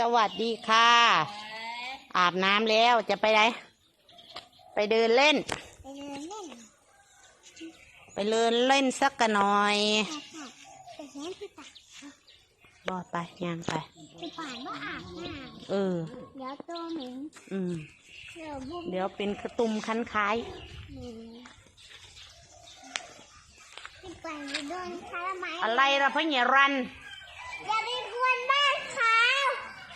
สวัสดีค่ะ อาบน้ำแล้วจะไปไหน ไปเดินเล่น ไปเดินเล่น ไปเดินเล่นสักกันหน่อยค่ะค่ะไปเห็นพี่ตาบอไปย่างไปไปป่านว่าอาบน้เออำเดี๋ยวตัวเหม็นอืมเดี๋ยวบุ้มเดี๋ยวเป็นกระตุมคันคล้ายเหม็นพี่ป่านไปโดนคาราไม้อะไรล่ะพ่อเหนียรัน อย่าไปกวนบ้านเขา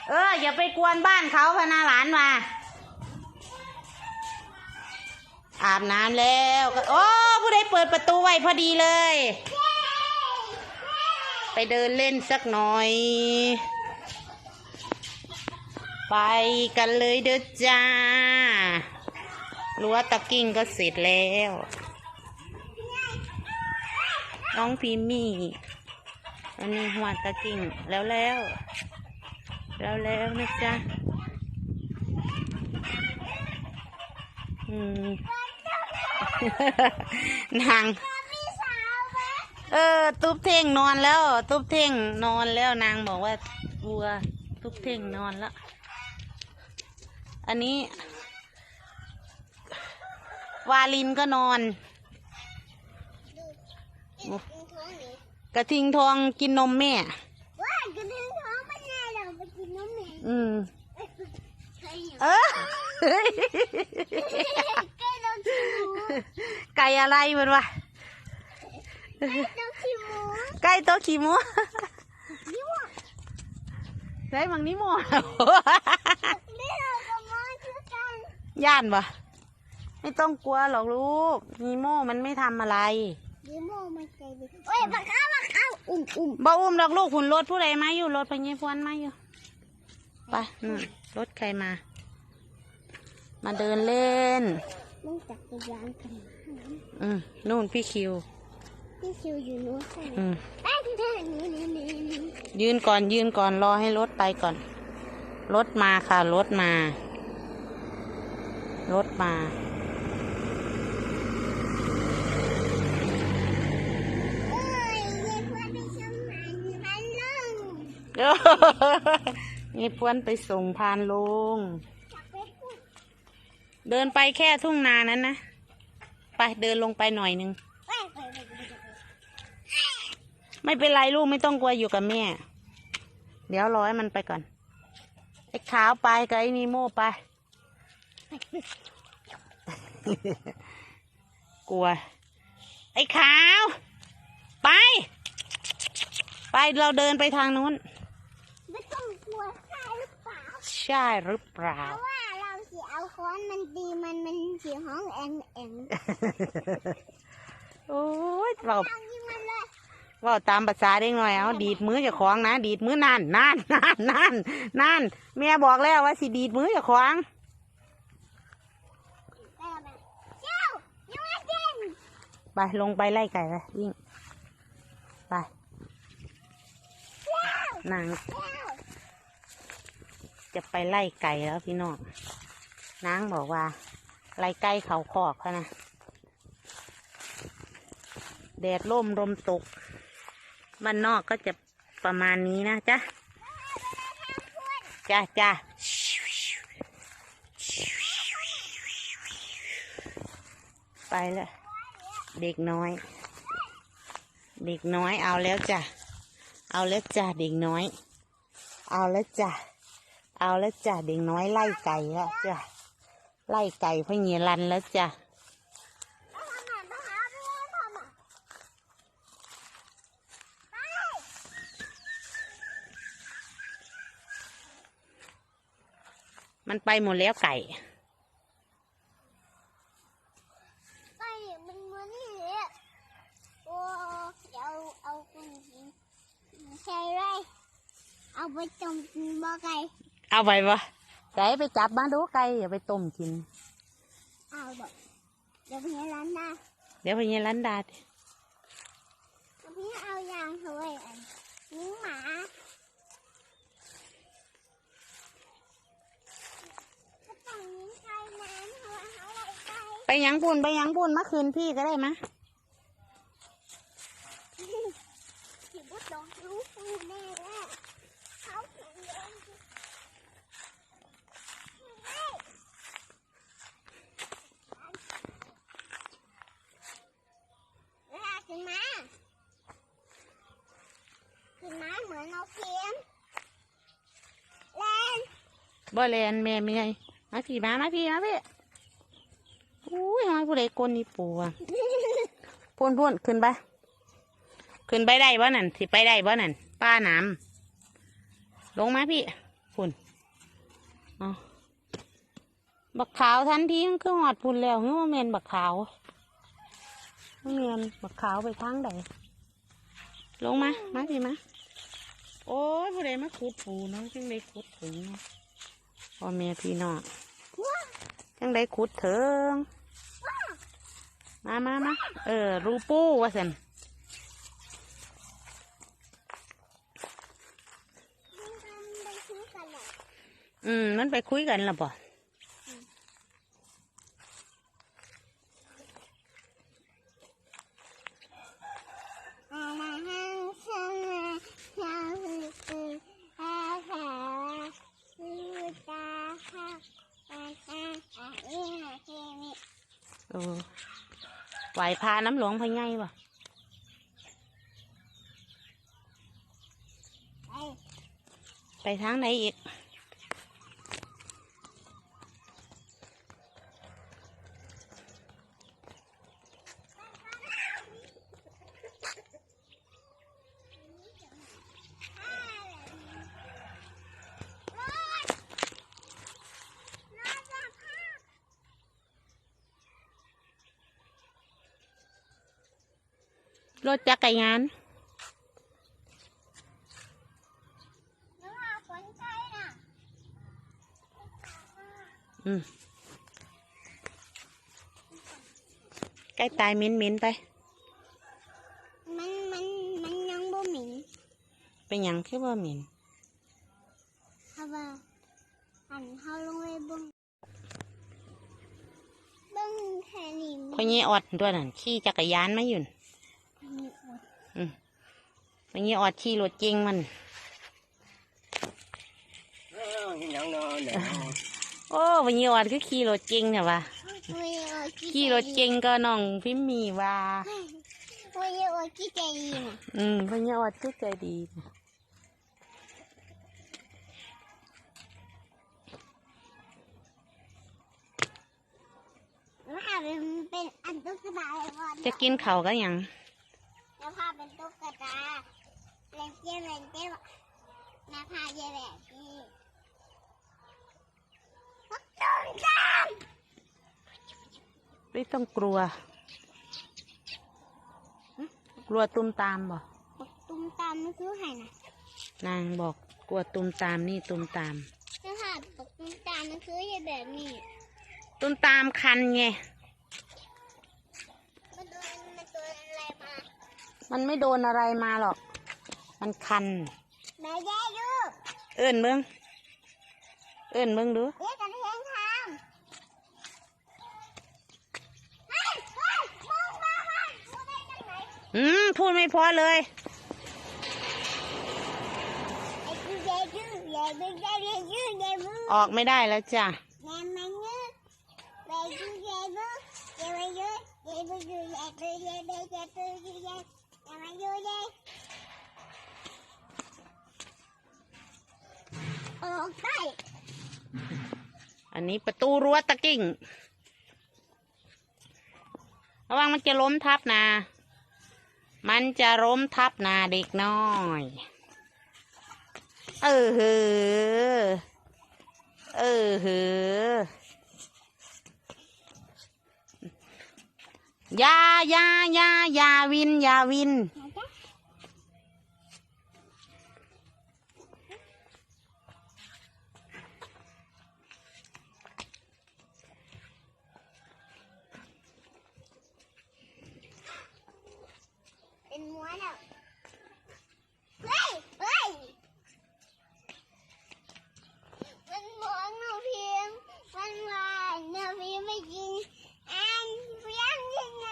เออ อย่าไปกวนบ้านเขาพนาหลานมา อาบน้ำแล้วโอ้ผู้ใดเปิดประตูไว้พอดีเลย ไปเดินเล่นสักหน่อย ไปกันเลยเด้อจ้ารั้วตะกิ้งก็เสร็จแล้ว น้องพิมมี่อันนี้หัวตะกิ้งแล้วแล้ว แล้วแล้วนะจ๊ะอืมนางพี่สาวไหมเออ ตุ๊บเท่งนอนแล้ว ตุ๊บเท่งนอนแล้วนางบอกว่าวัว ตุ๊บเท่งนอนแล้ว อันนี้ วาลินก็นอนดูกินท้องนี่กระทิงทองกินนมแม่ อืมใช่อยู่เออแกโดนขี้หมูไก่อะไรมันวะโดนขี้หมูไก่ตัวขี้หมูนี่ว่าใช่มังนี่หมอนี่เราก็มองคือกันย่านปะไม่ต้องกลัวหรอกลูกนีโม่มันไม่ทำอะไรดิโมมันใจดีโอ้ยบักเอาบักเอาอุ่มอุ่มบ่อุ้มดอกลูกหุ่นรถผู้ใดมาอยู่รถพญพวนมาอยู่ ไปนู่นรถใครมา มาเดินเล่นมึงจักรยานกันอืมนู่นพี่คิว พี่คิวอยู่นู้นใช่ไหมอืมไอ้ที่เธอหนูนี่นี่นี่ยืนก่อนยืนก่อนรอให้รถไปก่อน รถมาค่ะ รถมา รถมาเอ้ยเย็นว่าไปชมหานพันลง นี่พวนไปส่งพานลง เดินไปแค่ทุ่งนานั้นนะ ไปเดินลงไปหน่อยหนึง ไม่เป็นไรลูกไม่ต้องกลัวอยู่กับแม่ เดี๋ยวรอให้มันไปก่อน ไอ้ขาวไปกับไอ้นีโม่ไป กลัว ไอ้ขาว ไป ไปเราเดินไปทางนู้น ต้องกลัวใช่หรือเปล่าใช่หรือเปล่า เพราะว่าเราสีเอาค้อนมันตีมันมันสีห้องแองแองโอ้ยเราเอายิงมันเลยเว่าตามภาษาเด็กหน่อยเอาดีดมือเจะคล้าของนะ ดีดมือนั่นนั่นนั่นนั่นนั่นแม่บอกแล้วว่าสิดีดมือเจะคล้าของได้แล้วแม่เจ้ายังไม่เด่นไปลงไปไล่ไก่ไปวิ่งไปเจ้านาง เจ้า จะไปไล่ไก่แล้วพี่น้องนางบอกว่า ไล่ไก่เขาคอกเขานะแดดร่มลมตกบ้านนอกก็จะประมาณนี้นะจ๊ะจ้าจ้าไปแล้วเด็กน้อย เด็กน้อยเอาแล้วจ้ะ เอาแล้วจ้ะเด็กน้อย เอาแล้วจ้ะ เอาแล้วจ้ะเด็กน้อยไล่ไก่แล้วจ้ะไล่ไก่พะเนียรันแล้วจ้ะมันไปหมดแล้วไก่ไปมันเหมือนนี่เอะโอ้เดี๋ยวเอาคนหินใช่ไรเอาไปจมบ่อไก่ เอาไปปะไก่ไปจับมาดูไก่อย่าไปต้มกิน เอาดอกเดี๋ยวพี่ร้านหน้าเดี๋ยวพะเนียรันดาเดี๋ยวพี่เอายางเขาไว้อันนิ้งหมาก็ต้องนิ้งไก่น้ำเขาเอาอะไรไก่ไปหยังบุญไปหยังบุญมาคืนพี่ก็ได้มะที่บุตรดอกรู้ฟูแน่แน่เขาเขียนเอง บ่แลนแม่ไม่ไงมาพี่มามาพี่มาพี่อุ้ยหอยผู้ใดกลนนี่ปูอะพ่นพ่นขึ้นไปขึ้นไปได้บ่นั่นสิไปได้บ่นั่นป้าหน้ำลงมาพี่พุ่นเอบักขาวทันทีมันคือหอดพุ่นแล้วเฮ้ยว่าแมนบักขาวว่าแมนบักขาวไปทางใดลงมา มาพี่มา โอ้ยผู้ใดมาขุดปูเนาะจังได้ขุดถึงเนาะ พ่อแม่พี่น้องจังได้ขุดถึงมามามาเออ รูปูว่าสันมันทำไปซื้อกันเหรออืม มันไปคุยกันและบ่อามาห้างช่างมาช่างคืออาแผลคือตาค่ะตาตาอะนี่ค่ะเคมี เออไหว พาน้ำหลวงพะไงบ่ไอ้ไปทางไหนอีก รถจักรยานน้องอาฝนใจน่ะอืมใกล้ตายเหม็นเหม็นๆไป มันมันมันยังบ่หมิ่นเป็นหยังคือว่าเหม็นเพราะว่าอันเขาลงไปเบิ่งเบิ่งแค่นี้พ่อเงี้ออดตัวนั่นขี่จักรยานมาอยู่น่ะมี มันงี้ออดขี่รถเจงมันโอ้วันนี้ออดก็ขี่รถเจงเนี่ยวะขี่รถเจงก็น้องพิมมีว่าวันนี้ออดขี่ใจดีอืมวันนี้ออดขี้ใจดีจะกินเขาก็ยัง เป็นตุ๊กตาเล่นเกมเล่นเกมแล้วพาเยอะแบบนี้ตุ๊กตาไม่ต้องกลัวหึกลัวตุ้มตามบ่ปักตุ้มตามมันคือไห่นะนางบอกกลัวตุ้มตามนี่ตุ้มตามแล้วพาปักตุ้มตามมันคืออย่างแบบนี้ตุ้มตามคันไง มันไม่โดนอะไรมาหรอก มันคัน แม่แย่ลูกเอิ้นเบิ้งเอิ้นเบิ้งดูเรียกกันเฮงทำเฮ้ยเฮ้ยมึงมาหันมึดได้ยังไหนอืมพูดไม่พอเลยไอ้กูแย่ลูกแย่มึงแย่แย่ลูกแย่มึงออกไม่ได้แล้วจ้ะแย่มันเนื้อแย่กูแย่มึงแย่มันเนื้อแย่มึงแย่มึงแย่มึงแย่มึงแย่มึง ย่แย่มันยืดแย่ออกได้อันนี้ประตูรั้วตะกิ่ง ระวังมันจะล้มทับนะมันจะล้มทับนาเด็กน้อย เออเฮอเออเฮ อยาอยาอยาอยาวินอยาวินเป็นม้วนอะเฮ้ยเฮ้ยมันม้วนหนูเพียงมันหวานหนูเพียงไม่กินอันเพียงยังไง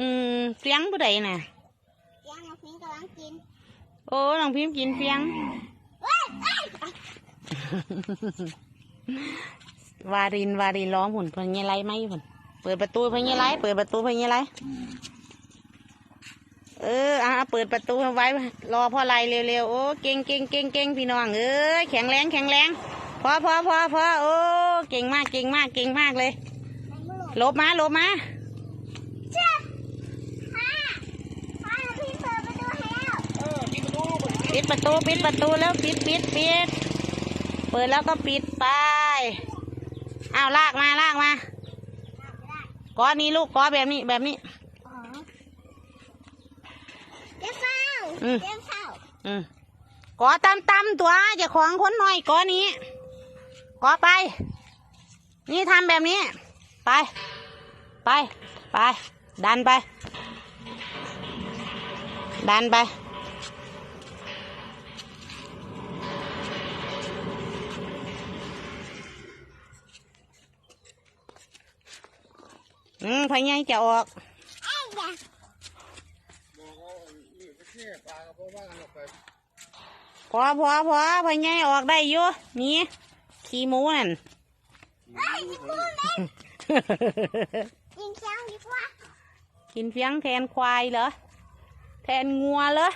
อืมเฟียงผู้ใดน่ะเพียงหนูเพียงกำลังกิน โอ้น้องพิมพ์กินเฟียงเฮ้ยเฮ้ยวารินวารินร้องหุ่นเพิ่นยังไรไหมหุ่นเปิดประตูเพิ่นยังไรเปิดประตูเพิ่นยังไรเอออะเปิดประตูไว้ รอพ่อไรเร็วๆโอ้เก่งเก่งเก่งเก่งพี่น้องเอ้ยแข็งแรงแข็งแรงพพอพอพอพอโอ้เก่งมากเก่งมากเก่งมากเลยมันไม่หล่นหลบมาหลบมา เชื่อพ่อพ่อพี่เปิดประตูให้แล้ว เออปิดประตู ปิดประตูปิดประตูแล้วปิดปิดปิดเปิดแล้วก็ปิดไปอ้าวลากมาลากมาก้อนี้ลูกก้อแบบนี้แบบนี้อ๋อเดี๋ยวเฝ้าอืมเดี๋ยวเฝ้าอืมก้อตามตามตัวเจะของคนหน่อยก้อนี้ก้อไป นี่ทำแบบนี้ ไป ไป ไป ดันไป ดันไป อืมพยายจะออกไอ้ยาพอพอพอพยายออกได้อยู่นี่ขี้หมูนั่นไอ้ยยิงกูเล็กยิงเช้างดีกว่ากินเฟียงแทนควายเหรอ แทนงัวเหรอ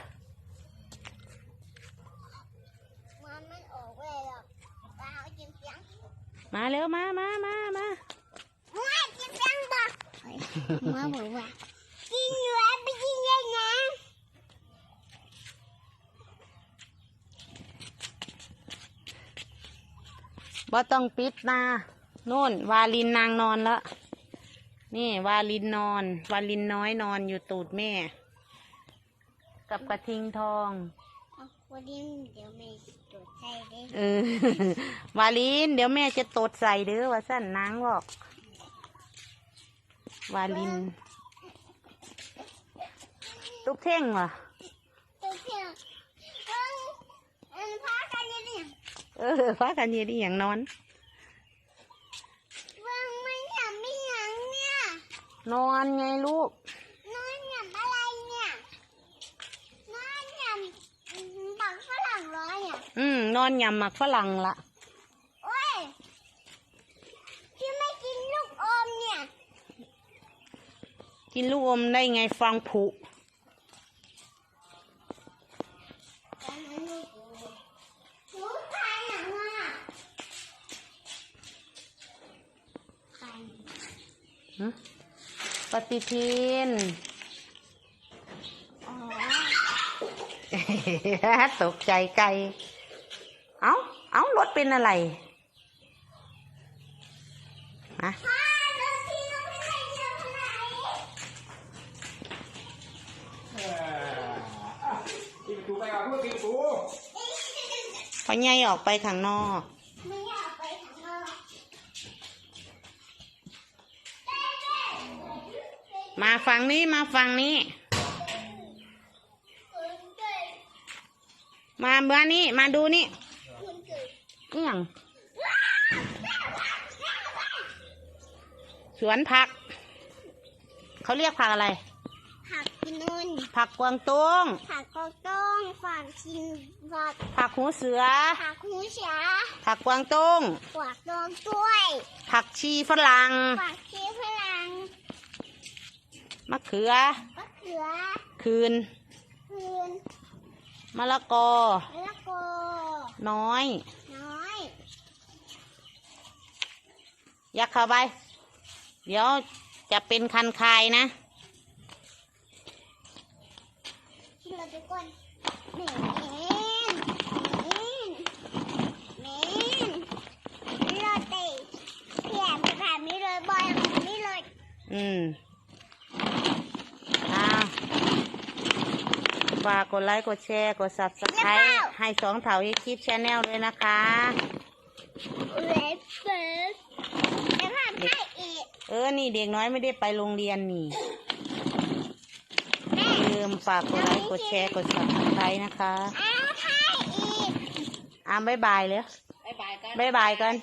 มันไม่ออกเลยหรอกปลาเอากินเสียงมาเร็วมามามามา ไม่กินเสียงบอก มาบอกว่ากินอยู่แล้วไปกินยังไงบ่ต้องปิดนาโน่น วาลินนางนอนแล้วนี่วาลินนอน วาลินน้อยนอนอยู่ตูดแม่ กับกระทิงทองเอาวันนี้เดี๋ยวไม่ตรวจใช่เลยเออวาลินเดี๋ยวแม่จะตดใส่เด้อว่าสั่นนางบอก วาลิน ตุ๊กเท่งเหรอตัวเพียงเอิ้งเอิ้งพากันยังเนี่ยเออฟ้ากันเย็นอหย่างนอนเอิ้งไม่อยากไม่หยังเนี่ยนอนไงลูกนอนหยับอะไรเนี่ยนอนหยับบักฝรั่งร้อยอะอืมนอนยำหมักฝรั่งละ โอ้ยพี่ไม่กินลูกอมเนี่ย กินลูกอมได้ไงฟังผุหนูตายหนังอะใครหึปฏิทินอ๋อตกใจไกล เอ้า เอ้ารถเป็นอะไรฮะ อใหญ่ออกไปข้างนอก ไม่อยากไปข้างนอกมาฝั่งนี้มาฝั่งนี้ คุณเกิดมาเบื่อนี้มาดูนี่คุณเกิดเอี่ยงสวนผัก เขาเรียกผักอะไร กกินนุนผักกวางตุ้งผักกอต้องฝักชินฝักผักหูเสือ ผักหูเสียผักกวางตุ้งฝักดองถ้วย ผักชีฝรั่งฝักชีพลังมะเขือ มะเขือ คืน คืน มะละกอ มะละกอ น้อย น้อย ยักเข้าไป เดี๋ยวจะเป็นคันคายนะ กินเรา ทุกคนเหม็นเหม็นเหม็นไม่รอดเตะเพียนไปผ่านไม่เลยบอยไม่เลยอืมอ้าวฝากกดไลค์ กดแชร์ กด subscribe ให้สองเถาให้คลิปชาแนลด้วยนะคะ เลฟเฟิร์สไปผ่านให้อีก เออ นี่เด็กน้อยไม่ได้ไปโรงเรียนนี่ ม่ลืมฝากกดไลค์กดแชร์กด subscribe นะคะเอาให้อีกอ่าบ๊ายบายเลยบ๊ายบายกัน บ๊ายบายกัน